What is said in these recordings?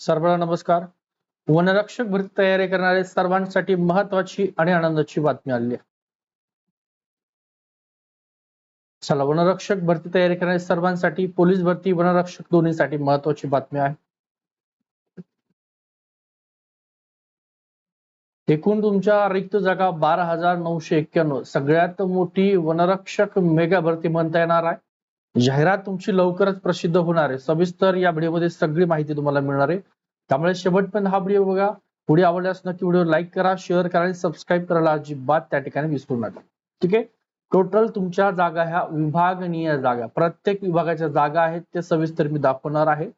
सर्वांना नमस्कार. वनरक्षक भरती तयारी करणारे सर्वांसाठी महत्वाची आणि आनंदाची बातमी आली आहे. चला वनरक्षक भरती तयारी करणारे सर्वांसाठी पोलीस भरती वनरक्षक दोन्हीसाठी महत्वाची बातमी आहे. एकूण तुमच्या रिक्त जागा बारा हजार नऊशे एक्क्याण्णव. सगळ्यात मोठी वनरक्षक मेगा भरती म्हणता येणार आहे. जाहिरात तुमची लवकरच प्रसिद्ध होणार आहे. सविस्तर या व्हिडिओमध्ये सगळी माहिती तुम्हाला मिळणार आहे. त्यामुळे शेवटपर्यंत हा व्हिडिओ बघा. पुढे आवडल्यास नक्की व्हिडिओ लाईक करा शेअर करा आणि सबस्क्राईब करायला अजिबात त्या ठिकाणी विसरू नका. ठीक आहे? टोटल तुमच्या जागा ह्या विभागनीय जागा प्रत्येक विभागाच्या जागा आहेत ते सविस्तर मी दाखवणार आहे.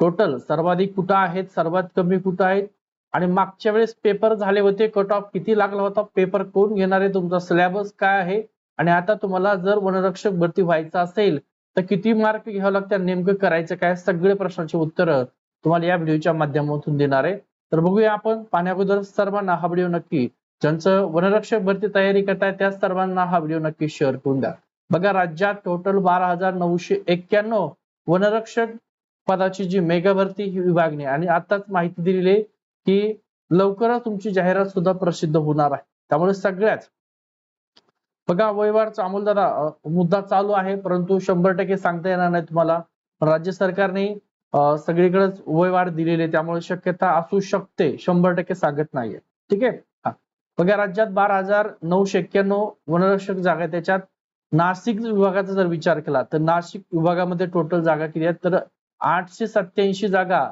टोटल सर्वाधिक कुठं आहेत सर्वात कमी कुठं आहेत? आणि मागच्या वेळेस पेपर झाले होते कट ऑफ किती लागला होता पेपर कोण घेणार आहे? तुमचा सिलेबस काय आहे? आणि आता तुम्हाला जर वनरक्षक भरती व्हायचं असेल तर किती मार्क घ्यावं लागतं नेमकं करायचं काय? सगळे प्रश्नांची उत्तरं तुम्हाला या व्हिडिओच्या माध्यमातून देणार आहे. तर बघूया आपण पाहण्याअगोदर सर्वांना हा व्हिडिओ नक्की ज्यांचं वनरक्षक भरती तयारी करताय त्या सर्वांना हा व्हिडिओ नक्की शेअर करून द्या. बघा राज्यात टोटल बारा हजार नऊशे एक्क्याण्णव वनरक्षक पदाची जी मेगा भरती ही विभागणी आणि आताच माहिती दिलेली आहे की लवकरच तुमची जाहिरात सुद्धा प्रसिद्ध होणार आहे. त्यामुळे सगळ्याच बघा वयवारचा अमोलदादा मुद्दा चालू आहे परंतु शंभर टक्के सांगता येणार नाही तुम्हाला. राज्य सरकारने सगळीकडेच वयवाढ दिलेली त्यामुळे शक्यता असू शकते शंभर टक्के सांगत नाहीये. ठीक आहे? बघा राज्यात बारा हजार नऊशे एक्क्याण्णव वनरक्षक जागा त्याच्यात नाशिक विभागाचा जर विचार केला तर नाशिक विभागामध्ये टोटल जागा किती आहेत? तर आठशे सत्याऐंशी जागा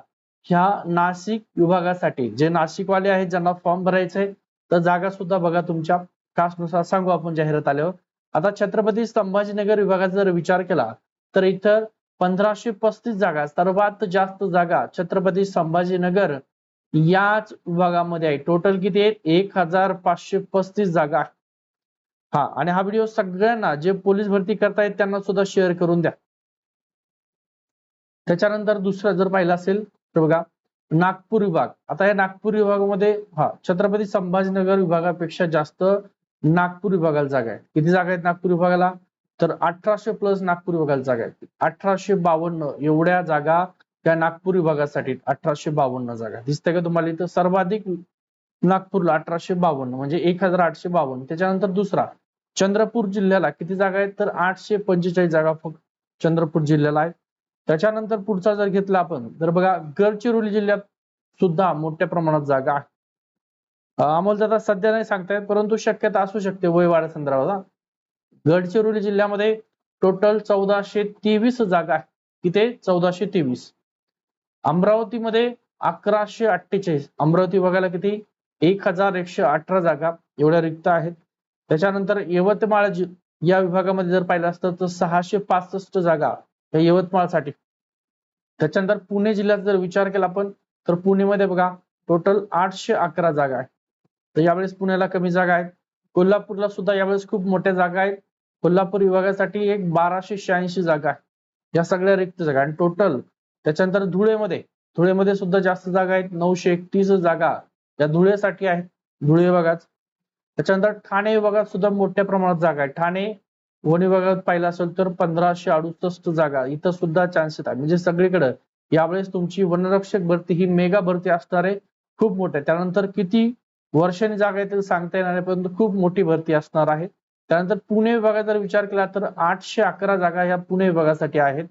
ह्या नाशिक विभागासाठी जे नाशिकवाले आहेत ज्यांना फॉर्म भरायचे तर जागा सुद्धा बघा तुमच्या. कास्टनुसार सांगू आपण जाहिरात आल्यावर. आता छत्रपती संभाजीनगर विभागाचा जर विचार केला तर इथं पंधराशे पस्तीस जागा सर्वात जास्त जागा छत्रपती संभाजीनगर याच विभागामध्ये आहे. टोटल किती आहेत? एक हजार पाचशे पस्तीस जागा. हा आणि हा व्हिडिओ सगळ्यांना जे पोलीस भरती करतायत त्यांना सुद्धा शेअर करून द्या. त्याच्यानंतर दुसरं जर पाहिलं असेल तर बघा नागपूर विभाग. आता या नागपूर विभागामध्ये हा छत्रपती संभाजीनगर विभागापेक्षा जास्त नागपूर विभागाला जागा आहे. किती जागा आहेत नागपूर विभागाला तर अठराशे प्लस नागपूर विभागाला जागा आहेत. अठराशे बावन्न एवढ्या जागा त्या नागपूर विभागासाठी अठराशे बावन्न जागा दिसते का तुम्हाला इथं? सर्वाधिक नागपूरला अठराशे बावन्न म्हणजे एक हजार आठशे बावन्न. त्याच्यानंतर दुसरा चंद्रपूर जिल्ह्याला किती जागा आहेत? तर आठशे पंचेचाळीस जागा फक्त चंद्रपूर जिल्ह्याला आहेत. त्याच्यानंतर पुढचा जर घेतला आपण तर बघा गडचिरोली जिल्ह्यात सुद्धा मोठ्या प्रमाणात जागा अमोल अमोलदादा सध्या नाही सांगतायत परंतु शक्यता असू शकते वय वाढ संदर्भात गडचिरोली जिल्ह्यामध्ये टोटल चौदाशे तेवीस जागा आहे किती चौदाशे तेवीस. अमरावतीमध्ये अकराशे अठ्ठेचाळीस. अमरावती बघायला किती? एक हजार एकशे अठरा जागा एवढ्या रिक्त आहेत. त्याच्यानंतर यवतमाळ या विभागामध्ये जर पाहिलं असतं तर सहाशे पासष्ट जागा या यवतमाळसाठी. त्याच्यानंतर पुणे जिल्ह्याचा जर विचार केला आपण तर पुणेमध्ये बघा टोटल आठशे अकरा जागा आहे तर यावेळेस पुण्याला कमी जागा आहेत. कोल्हापूरला सुद्धा यावेळेस खूप मोठ्या जागा आहेत. कोल्हापूर विभागासाठी एक बाराशे शहाऐंशी जागा आहे या सगळ्या रिक्त जागा आणि टोटल त्याच्यानंतर धुळेमध्ये धुळेमध्ये सुद्धा जास्त जागा आहेत. नऊशे एकतीस जागा या धुळेसाठी आहेत. धुळे विभागात. त्याच्यानंतर ठाणे विभागात सुद्धा मोठ्या प्रमाणात जागा आहेत. ठाणे वन विभागात पाहिलं असेल तर पंधराशे अडुसष्ट जागा इथं सुद्धा चान्सेस आहे म्हणजे सगळीकडे यावेळेस तुमची वनरक्षक भरती ही मेगा भरती असणार आहे खूप मोठ्या त्यानंतर किती वर्षांनी जागा येतील सांगता येणार आहे परंतु खूप मोठी भरती असणार आहे. त्यानंतर पुणे विभागात जर विचार केला तर आठशे अकरा जागा ह्या पुणे विभागासाठी आहेत.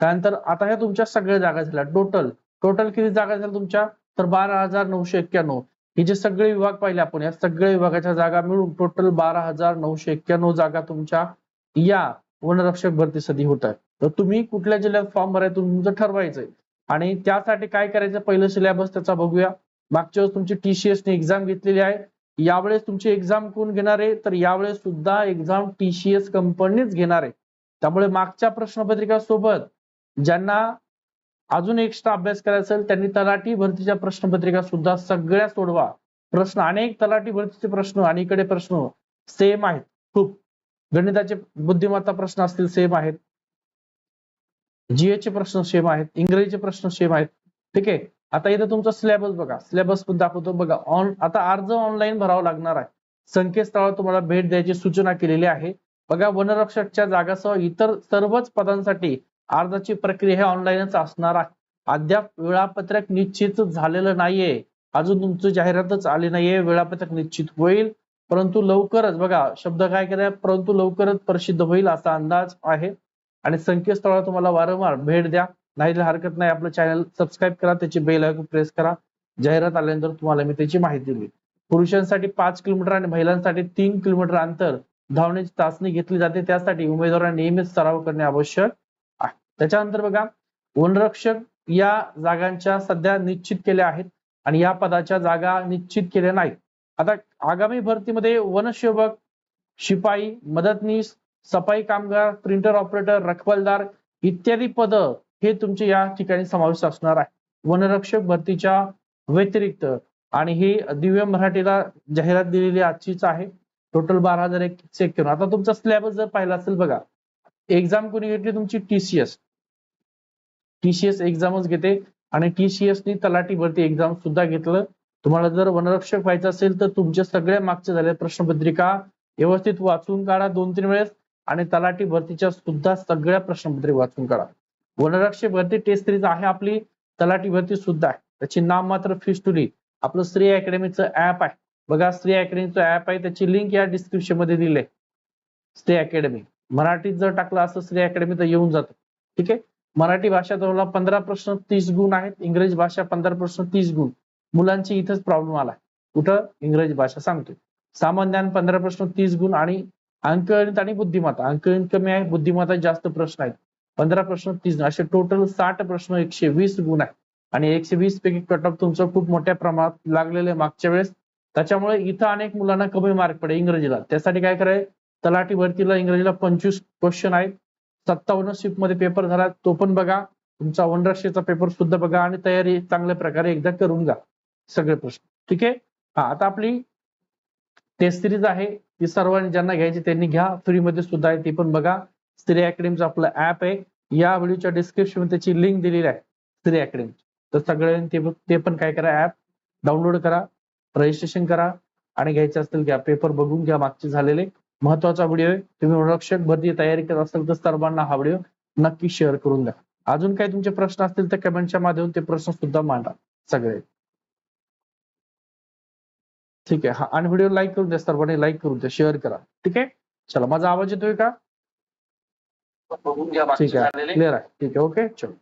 त्यानंतर आता ह्या तुमच्या सगळ्या जागा झाल्या. टोटल टोटल किती जागा झाल्या तुमच्या? तर बारा हजार नऊशे एक्क्याण्णव. हे जे सगळे विभाग पाहिले आपण या सगळ्या विभागाच्या जागा मिळून टोटल बारा हजार नऊशे एक्क्याण्णव जागा तुमच्या या वनरक्षक भरतीसाठी होत आहे तर तुम्ही कुठल्या जिल्ह्यात फॉर्म भरायचं तुमचं ठरवायचंय. आणि त्यासाठी काय करायचं? पहिलं सिलेबस त्याचा बघूया. मागच्या वेळेस तुमची टीसीएस ने एक्झाम घेतलेली आहे. यावेळेस तुमची एक्झाम कोण घेणार आहे? तर यावेळेस सुद्धा एक्झाम टीसीएस कंपनीच घेणार आहे. त्यामुळे मागच्या प्रश्नपत्रिका सोबत ज्यांना अजून एक्स्ट्रा अभ्यास करायचा असेल त्यांनी तलाठी भरतीच्या प्रश्नपत्रिका सुद्धा सगळ्या सोडवा. प्रश्न अनेक तलाठी भरतीचे प्रश्न आणि इकडे प्रश्न सेम आहेत. खूप. गणिताचे बुद्धिमत्ता प्रश्न असतील सेम आहेत. जीएचे प्रश्न सेम आहेत. इंग्रजीचे प्रश्न सेम आहेत. ठीक आहे? आता इथं तुमचा सिलेबस बघा. सिलेबस पण दाखवतो. बघा ऑन आता अर्ज ऑनलाईन भरावा लागणार आहे. संकेतस्थळावर तुम्हाला भेट द्यायची सूचना केलेली आहे. बघा वनरक्षकच्या जागासह इतर सर्वच पदांसाठी अर्जाची प्रक्रिया ही ऑनलाईनच असणार आहे. अद्याप वेळापत्रक निश्चित झालेलं नाहीये. अजून तुमचं जाहिरातच आली नाहीये. वेळापत्रक निश्चित होईल. परंतु लवकरच बघा शब्द काय केलाय? परंतु लवकरच प्रसिद्ध होईल असा अंदाज आहे. आणि संकेतस्थळावर तुम्हाला वारंवार भेट द्या. नाही हरकत नाही आपलं चॅनल सबस्क्राईब करा त्याची बेल आयकॉन प्रेस करा. जाहिरात आल्यानंतर तुम्हाला मी त्याची माहिती दिली पुरुषांसाठी पाच किलोमीटर आणि महिलांसाठी तीन किलोमीटर अंतर धावण्याची चाचणी घेतली जाते. त्यासाठी उमेदवारांनी नियमित सराव करणे आवश्यक आहे. त्याच्यानंतर बघा वनरक्षक या जागांच्या सध्या निश्चित केल्या आहेत आणि या पदाच्या जागा निश्चित केल्या नाहीत. आता आगामी भरतीमध्ये वनसेवक शिपाई मदतनीस सफाई कामगार प्रिंटर ऑपरेटर रखवालदार इत्यादी पद हे तुमचे या ठिकाणी समावेश असणार आहे. वनरक्षक भरतीच्या व्यतिरिक्त आणि ही दिव्य मराठीला जाहिरात दिलेली आजचीच आहे. टोटल बारा हजार एक सेक्टर आता तुमचा सिलेबस जर पाहिला असेल बघा. एक्झाम कोणी घेतली तुमची? टीसीएस टीसीएस एक्झामच घेते. आणि टीसीएसनी तलाठी भरती एक्झाम सुद्धा घेतलं. तुम्हाला जर वनरक्षक व्हायचं असेल तर तुमच्या सगळ्या मागच्या झाल्या प्रश्नपत्रिका व्यवस्थित वाचून काढा दोन तीन वेळेस. आणि तलाठी भरतीच्या सुद्धा सगळ्या प्रश्नपत्रिका वाचून काढा. वनरक्षक भरती टेस्ट सिरीज आहे आपली तलाठी भरती सुद्धा आहे. त्याची नाम मात्र फिस्टुली आपलं श्री अकॅडमीचं ऍप आहे. बघा श्री अकॅडमीचं ऍप आहे. त्याची लिंक या डिस्क्रिप्शनमध्ये दिली आहे. श्री अकॅडमी मराठीत जर टाकलं असं श्री अकॅडमी तर येऊन जातं. ठीक आहे? मराठी भाषा तुम्हाला पंधरा प्रश्न तीस गुण आहेत. इंग्रजी भाषा पंधरा प्रश्न तीस गुण. मुलांची इथंच प्रॉब्लेम आला कुठं? इंग्रजी भाषा सांगतोय. सामान्य ज्ञान पंधरा प्रश्न तीस गुण आणि अंकगणित आणि बुद्धिमत्ता. अंकगणित कमी आहे बुद्धिमत्ता जास्त प्रश्न आहेत. पंधरा प्रश्न तीस गुण असे टोटल साठ प्रश्न एकशे वीस गुण आहे आणि एकशे वीस पैकी कट ऑफ तुमचं खूप मोठ्या प्रमाणात लागलेले मागच्या वेळेस. त्याच्यामुळे इथं अनेक मुलांना कमी मार्क पडे इंग्रजीला. त्यासाठी काय करायचं? तलाठी भरतीला इंग्रजीला पंचवीस क्वेश्चन आहेत. सत्तावन्न शिफ्टमध्ये पेपर झाला. तो पण बघा. तुमचा वनराशीचा पेपर सुद्धा बघा आणि तयारी चांगल्या प्रकारे एकदा करून जा सगळे प्रश्न. ठीक आहे? हा आता आपली टेस्ट सिरीज आहे. ती सर्वांनी ज्यांना घ्यायची त्यांनी घ्या. फ्रीमध्ये सुद्धा आहे ती पण बघा. स्त्री अकॅडमीचं आपलं ऍप आहे. या व्हिडिओच्या डिस्क्रिप्शनमध्ये त्याची लिंक दिलेली आहे. स्त्री अकॅडमी. तर सगळ्यांनी ते ते पण काय करा ऍप डाउनलोड करा रजिस्ट्रेशन करा आणि घ्यायचे असतील घ्या. पेपर बघून घ्या मागचे झालेले. महत्त्वाचा व्हिडिओ आहे. तुम्ही रक्षक भरती तयारी करत असाल तर सर्वांना हा व्हिडिओ नक्की शेअर करून द्या. अजून काही तुमचे प्रश्न असतील तर कमेंटच्या माध्यमातून ते प्रश्न सुद्धा मांडा सगळे. ठीक आहे. हा आणि व्हिडिओ लाईक करून द्या. सर्वांनी लाईक करून द्या. शेअर करा. ठीक आहे? चला माझा आवाज येतोय का? ठीक आहे. क्लिअर आहे. ठीक आहे. ओके चलो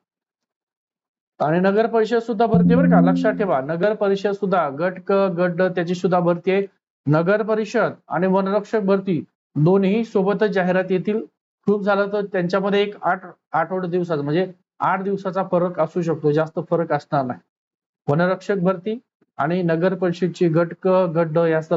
आणि नगर परिषद सुद्धा भरती बरं का? लक्षात ठेवा. नगर परिषद सुद्धा गट क गट ड त्याची सुद्धा भरती आहे. नगर परिषद आणि वनरक्षक भरती दोन्ही सोबतच जाहिरात येतील. खूप झालं तर त्यांच्यामध्ये एक आठ आठवडे दिवसाचा म्हणजे आठ दिवसाचा फरक असू शकतो. जास्त फरक असणार नाही. वनरक्षक भरती आणि नगर परिषदची गट क गट ड या सर्व